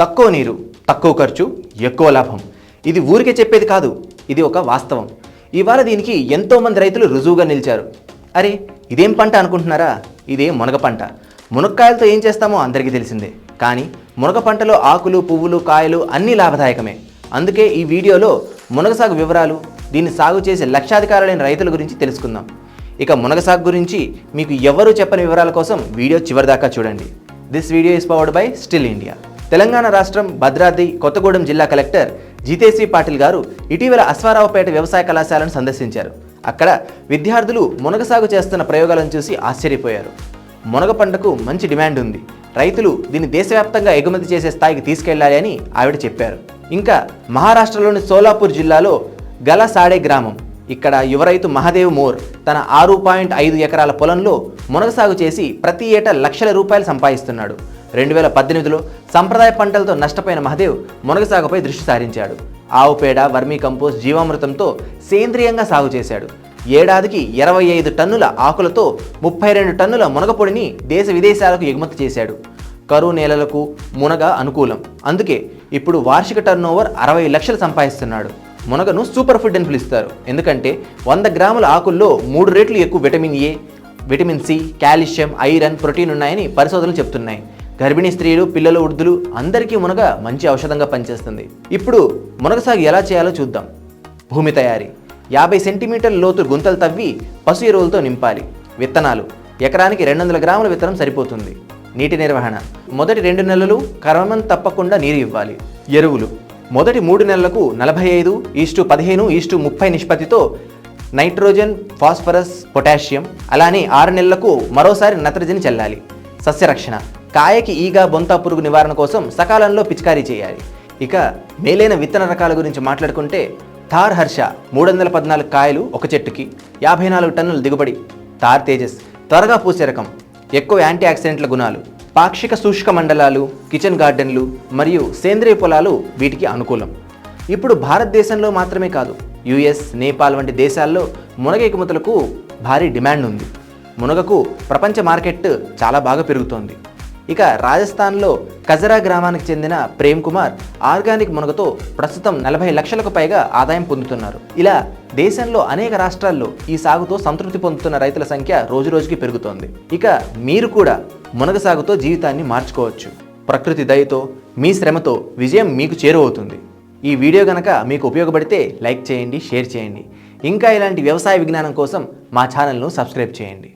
తక్కువ నీరు తక్కువ ఖర్చు ఎక్కువ లాభం. ఇది ఊరికే చెప్పేది కాదు. ఇది ఒక వాస్తవం. ఇవాళ దీనికి ఎంతోమంది రైతులు రుజువుగా నిలిచారు. అరే ఇదేం పంట అనుకుంటున్నారా? ఇదే మునగ పంట. మునక్కాయలతో ఏం చేస్తామో అందరికీ తెలిసిందే. కానీ మునగ పంటలో ఆకులు పువ్వులు కాయలు అన్నీ లాభదాయకమే. అందుకే ఈ వీడియోలో మునగ సాగు వివరాలు దీన్ని సాగు చేసే లక్షాధికారులైన రైతుల గురించి తెలుసుకుందాం. ఇక మునగ సాగు గురించి మీకు ఎవరూ చెప్పని వివరాల కోసం వీడియో చివరిదాకా చూడండి. This video is powered by still India Telangana రాష్ట్రం భద్రాద్రి కొత్తగూడెం జిల్లా కలెక్టర్ జితేసి పాటిల్ గారు ఇటీవల అశ్వారావుపేట వ్యవసాయ కళాశాలను సందర్శించారు. అక్కడ విద్యార్థులు మునగ సాగు చేస్తున్న ప్రయోగాలను చూసి ఆశ్చర్యపోయారు. మునగ పంటకు మంచి డిమాండ్ ఉంది. రైతులు దీన్ని దేశవ్యాప్తంగా ఎగుమతి చేసే స్థాయికి తీసుకెళ్ళాలి అని ఆవిడ చెప్పారు. ఇంకా మహారాష్ట్రలోని సోలాపూర్ జిల్లాలో గలసాడే గ్రామం. ఇక్కడ యువ రైతు మహాదేవ్ మోర్ తన ఆరు పాయింట్ ఐదు ఎకరాల పొలంలో మునగ సాగు చేసి ప్రతి ఏటా లక్షల రూపాయలు సంపాదిస్తున్నాడు. రెండు వేల పద్దెనిమిదిలో సంప్రదాయ పంటలతో నష్టపోయిన మహదేవ్ మునగ సాగుపై దృష్టి సారించాడు. ఆవు పేడ వర్మీ కంపోస్ట్ జీవామృతంతో సేంద్రియంగా సాగు చేశాడు. ఏడాదికి ఇరవై ఐదు టన్నుల ఆకులతో ముప్పై రెండు టన్నుల మునగపొడిని దేశ విదేశాలకు ఎగుమతి చేశాడు. కరువు నేలలకు మునగ అనుకూలం. అందుకే ఇప్పుడు వార్షిక టర్నోవర్ అరవై లక్షలు సంపాదిస్తున్నాడు. మునగను సూపర్ ఫుడ్ అని పిలుస్తారు. ఎందుకంటే వంద గ్రాముల ఆకుల్లో మూడు రెట్లు ఎక్కువ vitamin A vitamin C calcium iron protein ఉన్నాయని పరిశోధనలు చెప్తున్నాయి. గర్భిణీ స్త్రీలు పిల్లలు వృద్ధులు అందరికీ మునగ మంచి ఔషధంగా పనిచేస్తుంది. ఇప్పుడు మునగ సాగు ఎలా చేయాలో చూద్దాం. భూమి తయారీ. యాభై సెంటీమీటర్ల లోతు గుంతలు తవ్వి పశు ఎరువులతో నింపాలి. విత్తనాలు. ఎకరానికి రెండు వందల గ్రాముల విత్తనం సరిపోతుంది. నీటి నిర్వహణ. మొదటి రెండు నెలలు క్రమం తప్పకుండా నీరు ఇవ్వాలి. ఎరువులు. మొదటి మూడు నెలలకు నలభై ఐదు ఈస్టు పదిహేను ఈస్టు ముప్పై నిష్పత్తితో నైట్రోజన్ ఫాస్ఫరస్ పొటాషియం అలానే ఆరు నెలలకు మరోసారి నత్రజని చల్లాలి. సస్యరక్షణ. కాయకి ఈగ బొంత పురుగు నివారణ కోసం సకాలంలో పిచికారీ చేయాలి. ఇక మేలైన విత్తన రకాల గురించి మాట్లాడుకుంటే థార్ హర్ష మూడు వందల పద్నాలుగు కాయలు ఒక చెట్టుకి యాభై నాలుగు టన్నుల దిగుబడి. థార్ తేజస్ త్వరగా పూసే రకం. ఎక్కువ యాంటీ ఆక్సిడెంట్ల గుణాలు. పాక్షిక శుష్క మండలాలు కిచెన్ గార్డెన్లు మరియు సేంద్రియ పొలాలు వీటికి అనుకూలం. ఇప్పుడు భారతదేశంలో మాత్రమే కాదు యుఎస్ నేపాల్ వంటి దేశాల్లో మునగ ఎగుమతులకు భారీ డిమాండ్ ఉంది. మునగకు ప్రపంచ మార్కెట్ చాలా బాగా పెరుగుతోంది. ఇక రాజస్థాన్లో కజరా గ్రామానికి చెందిన ప్రేమ్ కుమార్ ఆర్గానిక్ మునగతో ప్రస్తుతం నలభై లక్షలకు పైగా ఆదాయం పొందుతున్నారు. ఇలా దేశంలో అనేక రాష్ట్రాల్లో ఈ సాగుతో సంతృప్తి పొందుతున్న రైతుల సంఖ్య రోజురోజుకి పెరుగుతోంది. ఇక మీరు కూడా మునగ సాగుతో జీవితాన్ని మార్చుకోవచ్చు. ప్రకృతి దయతో మీ శ్రమతో విజయం మీకు చేరువవుతుంది. ఈ వీడియో కనుక మీకు ఉపయోగపడితే లైక్ చేయండి షేర్ చేయండి. ఇంకా ఇలాంటి వ్యవసాయ విజ్ఞానం కోసం మా ఛానల్ను సబ్స్క్రైబ్ చేయండి.